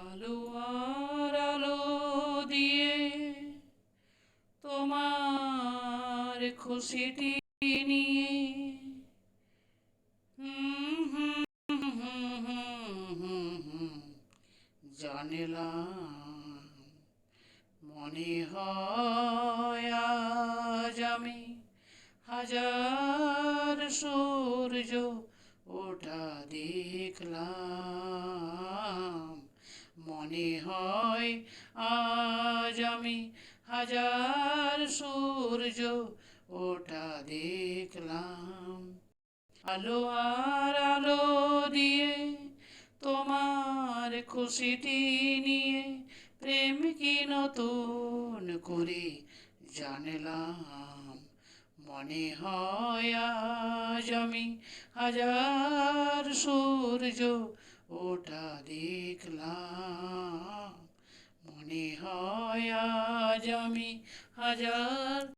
আলো আলো দিয়ে তোমার খুশিটি নিয়ে। জানিলাম মনে হয় আজ আমি হাজার সূর্য ওঠা দেখলাম। মনে হয়, আজ আমি হাজার সূর্য ওটা দেখলাম। আলো আর আলো দিয়ে তোমার খুশিটি নিয়ে প্রেম কি নতুন করে জানলাম। মনে হয়, আজ আমি হাজার সূর্য ওটা দেখলাম। আজ আমি হাজার